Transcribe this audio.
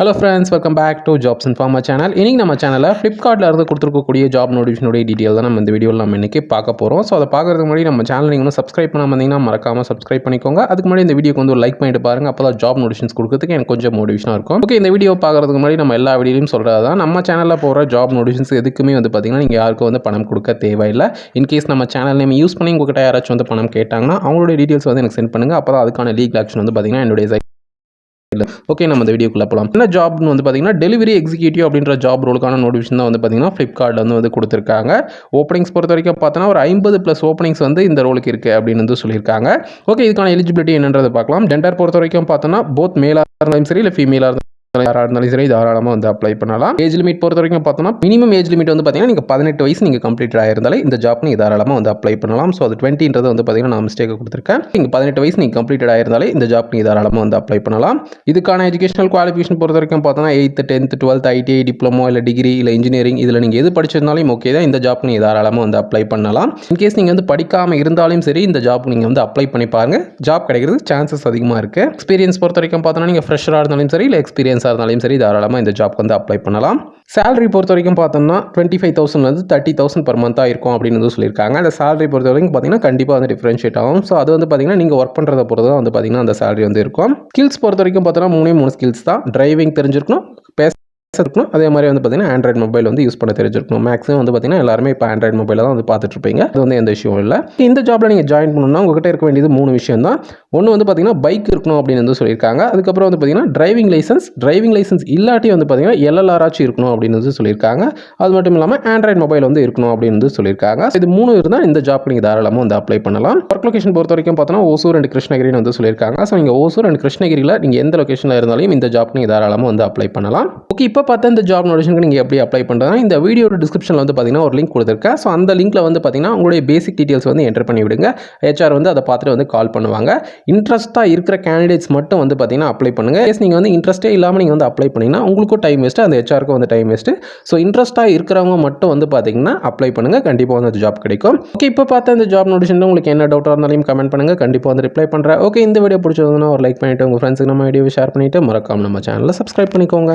Hello friends welcome back to jobs in pharma channel இன்றைக்கி நம்ம சேனலில் ஃப்ளிப்கார்ட்டில் இருந்து கொடுத்துருக்கக்கூடிய ஜாப் நோட்டிஃபிகேஷனுடைய டீட்டெயில் தான் நம்ம இந்த வீடியோவில் நம்ம இன்றைக்கி பார்க்க போகிறோம் ஸோ அதை பார்க்குறதுக்கு முன்னாடி நம்ம சேனல் நீங்கள் இன்னும் சப்ஸ்கிரைப் பண்ணாமல் இருந்தீங்கன்னா மறக்காமல் சப்ஸ்கிரைப் பண்ணிக்கோங்க. அதுக்கு முன்னாடி இந்த வீடியோக்கு வந்து ஒரு லைக் பண்ணிட்டு பாருங்க. அப்போ தான் ஜாப் நோட்டிஃபிகேஷன்ஸ் கொடுக்குறதுக்கு எனக்கு கொஞ்சம் மோட்டிவேஷனாக இருக்கும். ஓகே இந்த வீடியோ பார்க்குறதுக்கு முன்னாடி நம்ம எல்லா வீடியோலையும் சொல்கிறது தான் நம்ம சேனலில் போகிற ஜாப் நோட்டிஃபிகேஷன்ஸ் எதுக்குமே வந்து பார்த்திங்கன்னா நீங்கள் யாருக்கும் வந்து பணம் கொடுக்க தேவையில்லை. இன்கேஸ் நம்ம சேனல் நேம் யூஸ் பண்ணி உங்கள்கிட்ட யாராச்சும் வந்து பணம் கேட்டாங்கன்னா அவங்களுடைய டீட்டெயில்ஸ் வந்து எனக்கு சென்ட் பண்ணுங்கள் அப்போ தான் அதுக்கான லீக் ஆக்ஷன் வந்து பார்த்திங்கன்னா என்னுடைய ஓகே நம்ம இந்த வீடியோக்குள்ளே போகலாம் என்ன ஜாப்னு வந்து பார்த்தீங்கன்னா டெலிவரி எக்ஸிக்யூட்டிவ் அப்படின்ற ஜாப் ரோலுக்கான நோட்டிஃபிகேஷன் தான் வந்து பார்த்தீங்கன்னா ஃப்ளிப்கார்ட்டில் வந்து வந்து கொடுத்துருக்காங்க. ஓப்பனிங்ஸ் பொறுத்த வரைக்கும் பார்த்தோன்னா ஒரு ஐம்பது ப்ளஸ் ஓப்பனிங்ஸ் வந்து இந்த ரோலுக்கு இருக்குது அப்படின்னு வந்து சொல்லியிருக்காங்க. ஓகே இதுக்கான எலிஜிபிலிட்டி என்னன்றதை பார்க்கலாம். ஜெண்டர் பொறுத்த வரைக்கும் பார்த்தோன்னா போத் மேலாக இருந்தாலும் சரி இல்லை ஃபீமேலாக இருந்தாலும் யாராக இருந்தாலும் சரி தாராளமாக வந்து அப்ளை பண்ணலாம். ஏஜ் லிமிட் பொறுத்த வரைக்கும் பார்த்தோம்னா மினிமம் ஏஜ் லிமிட் வந்து பார்த்தீங்கன்னா நீங்கள் பதினெட்டு வயசு நீங்கள் கம்ப்ளீட் ஆயிருந்தாலே இந்த ஜாப் நீங்கள் தாராளமாக வந்து அப்ளை பண்ணலாம். ஸோ அது டுவெண்ட்டின்றது வந்து பார்த்தீங்கன்னா நான் மிஸ்டேக் கொடுத்துருக்கேன். நீங்கள் பதினெட்டு வயசு நீங்கள் கம்ப்ளீட் ஆயிருந்தாலே இந்த ஜாப் நீங்கள் தாராளமாக வந்து அப்ளை பண்ணலாம். இதுக்கான எஜுகேஷனல் குவாலிஃபிகேஷன் பொறுத்த வரைக்கும் பார்த்தோன்னா eighth tenth twelfth ITI diploma இல்லை டிகிரி இல்லை இன்ஜினியரிங் இதில் நீங்கள் எது படிச்சிருந்தாலும் ஓகே தான். இந்த ஜாப் நீங்கள் தாராளமாக வந்து அப்ளை பண்ணலாம். இன்கேஸ் நீங்கள் வந்து படிக்காமல் இருந்தாலும் சரி இந்த ஜாப் நீங்கள் வந்து அப்ளை பண்ணி பாருங்க. ஜாப் கிடைக்கிறது சான்சஸ் அதிகமாக இருக்குது எக்ஸ்பீரியன்ஸ் பொறுத்த வரைக்கும் பார்த்தோன்னா நீங்கள் ஃப்ரெஷராக இருந்தாலும் சரி இல்லை எக்ஸ்பீரியன்ஸ் ஸ்டூடெண்ட்ஸாக இருந்தாலும் சரி தாராளமாக இந்த ஜாப்க்கு வந்து அப்ளை பண்ணலாம். சேலரி பொறுத்த வரைக்கும் பார்த்தோம்னா டுவெண்ட்டி ஃபைவ் தௌசண்ட்லேருந்து தேர்ட்டி தௌசண்ட் பர் மந்த்தாக இருக்கும் அப்படின்னு வந்து சொல்லியிருக்காங்க. அந்த சேலரி பொறுத்த வரைக்கும் பார்த்தீங்கன்னா கண்டிப்பாக வந்து டிஃப்ரென்ஷியேட் ஆகும். ஸோ அது வந்து பார்த்தீங்கன்னா நீங்கள் ஒர்க் பண்ணுறத பொறுத்து தான் வந்து பார்த்தீங்கன்னா அந்த சேலரி வந்து இருக்கும். ஸ்கில்ஸ் பொறுத்த வரைக்கும் பார்த்தோன்னா மூணே மூணு ஸ்கில்ஸ் தான். டிரைவிங் தெரிஞ்சிருக்கணும் பேச இருக்கணும் அதே மாதிரி வந்து பார்த்தீங்கன்னா ஆண்ட்ராய்ட் மொபைல் வந்து யூஸ் பண்ண தெரிஞ்சிருக்கணும். மேக்ஸிமம் வந்து பார்த்தீங்கன்னா எல்லாருமே இப்போ ஆண்ட்ராய்ட் மொபைலில் தான் வந்து பார்த்துட்டு இருப்பீங்க அது வந்து எந்த விஷயம் இல்லை. இந்த ஜாப்பில் நீங்கள் ஜாயின் பண்ணணும்னா உங்ககிட்ட இருக்க வேண்டியது மூணு விஷயம் தான் ஒன்று வந்து பார்த்தீங்கன்னா பைக் இருக்கணும் அப்படின்னு வந்து சொல்லியிருக்காங்க. அதுக்கப்புறம் வந்து பார்த்தீங்கன்னா டிரைவிங் லைசன்ஸ் டிரைவிங் லைசன்ஸ் இல்லாட்டி வந்து பார்த்தீங்கன்னா எல்எல்ஆராச்சும் இருக்கணும் அப்படின்னு வந்து சொல்லியிருக்காங்க. அது மட்டும் இல்லாமல் ஆண்ட்ராய்ட் மொபைல் வந்து இருக்கணும் அப்படின்னு வந்து சொல்லியிருக்காங்க. இது மூணு இருந்தால் இந்த ஜாப் நீங்கள் தாராளமாக வந்து அப்ளை பண்ணலாம். ஒர்க் லொகேஷன் பொறுத்த வரைக்கும் பார்த்தோன்னா ஓசூர் அண்ட் கிருஷ்ணகிரின்னு வந்து சொல்லியிருக்காங்க. ஸோ நீங்கள் ஓசூர் அண்ட் கிருஷ்ணகிரியில் நீங்கள் எந்த லொகேஷனில் இருந்தாலும் இந்த ஜாப் நீங்கள் தாராளமாக வந்து அப்ளை பண்ணலாம். ஓகே இப்போ இப்போ பார்த்தா இந்த ஜாப் நோட்டிஃபிகேஷனுக்கு நீங்கள் எப்படி அப்ளை பண்ணுறதுனா இந்த வீடியோட டிஸ்கிரிப்ஷனில் வந்து பார்த்தீங்கன்னா ஒரு லிங்க் கொடுத்துருக்கேன். ஸோ அந்த லிங்க்கில் வந்து பார்த்தீங்கன்னா உங்களுடைய பேசிக் டீட்டெயில்ஸ் வந்து என்டர் பண்ணி விடுங்க. ஹெச்ஆர் வந்து அதை பார்த்துட்டு வந்து கால் பண்ணுவாங்க. இன்ட்ரெஸ்ட்டாக இருக்கிற கேண்டிடேட்ஸ் மட்டும் வந்து பார்த்தீங்கன்னா அப்ளை பண்ணுங்கள் எஸ் நீங்கள் வந்து இன்ட்ரெஸ்ட்டே இல்லாமல் நீங்கள் வந்து அப்ளை பண்ணிங்கன்னா உங்களுக்கும் டைம் வேஸ்ட்டு அந்த ஹெச்ஆருக்கும் வந்து டைம் வேஸ்ட்டு ஸோ இன்ட்ரெஸ்ட்டாக இருக்கிறவங்க மட்டும் வந்து பார்த்தீங்கன்னா அப்ளை பண்ணுங்கள் கண்டிப்பாக வந்து அந்த ஜாப் கிடைக்கும். ஓகே இப்போ பார்த்த இந்த ஜாப் நோட்டிஷனில் உங்களுக்கு என்ன டவுட்டாக இருந்தாலும் கமெண்ட் பண்ணுங்கள் கண்டிப்பாக வந்து ரிப்ளை பண்ணுறேன் ஓகே இந்த வீடியோ பிடிச்சதுன்னா ஒரு லைக் பண்ணிவிட்டு உங்கள் ஃப்ரெண்ட்ஸுக்கு நம்ம வீடியோவை ஷேர் பண்ணிவிட்டு மறக்காம நம்ம சேனலில் சப்ஸ்கிரைப் பண்ணிக்கோங்க.